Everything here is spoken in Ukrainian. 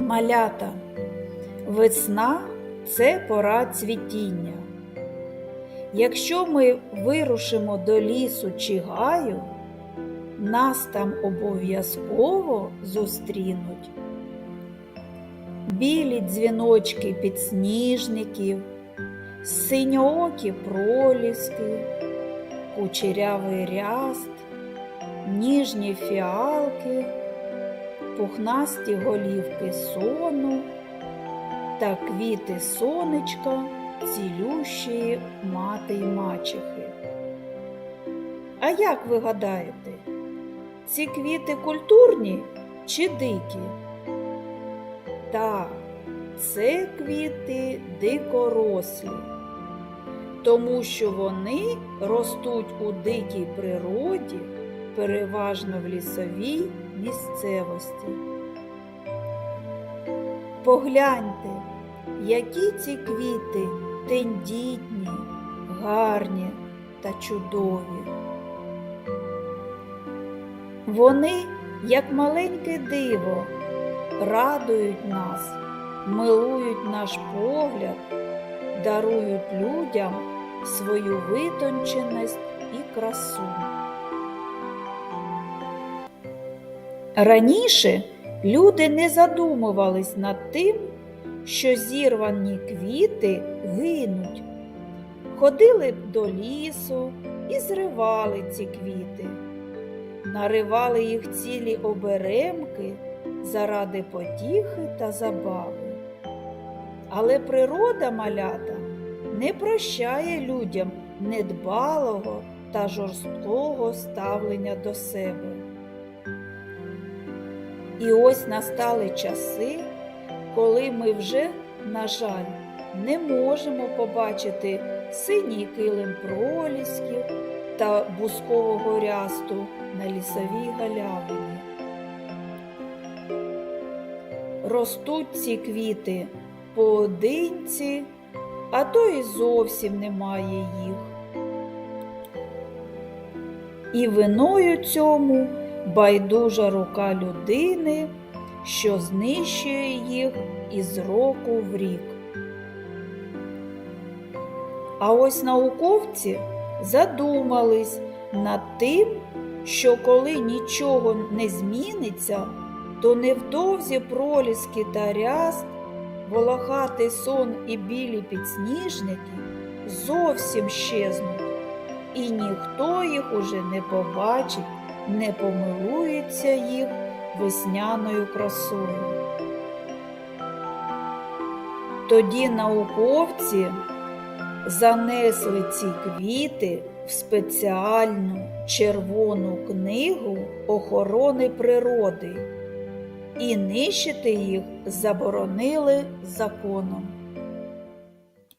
Малята. Весна це пора цвітіння. Якщо ми вирушимо до лісу чи гаю, нас там обов'язково зустрінуть білі дзвіночки підсніжників, синьоокі проліски, кучерявий ряст, ніжні фіалки, пухнасті голівки сону та квіти сонечка цілющої мати й мачехи. А як ви гадаєте, ці квіти культурні чи дикі? Так, це квіти дикорослі, тому що вони ростуть у дикій природі, переважно в лісовій місцевості. Погляньте, які ці квіти тендітні, гарні та чудові. Вони, як маленьке диво, радують нас, милують наш погляд, дарують людям свою витонченість і красу. Раніше люди не задумувались над тим, що зірвані квіти гинуть. Ходили б до лісу і зривали ці квіти, наривали їх цілі оберемки заради потіхи та забави. Але природа малята не прощає людям недбалого та жорсткого ставлення до себе. І ось настали часи, коли ми вже, на жаль, не можемо побачити синій килим пролісків та бускового рясту на лісовій галявині. Ростуть ці квіти поодинці, а то і зовсім немає їх. І виною цьому байдужа рука людини, що знищує їх із року в рік. А ось науковці задумались над тим, що коли нічого не зміниться, то невдовзі проліски та ряст, волохатий сон і білі підсніжники зовсім щезнуть, і ніхто їх уже не побачить, не помилується їх весняною красою. Тоді науковці занесли ці квіти в спеціальну червону книгу охорони природи і нищити їх заборонили законом.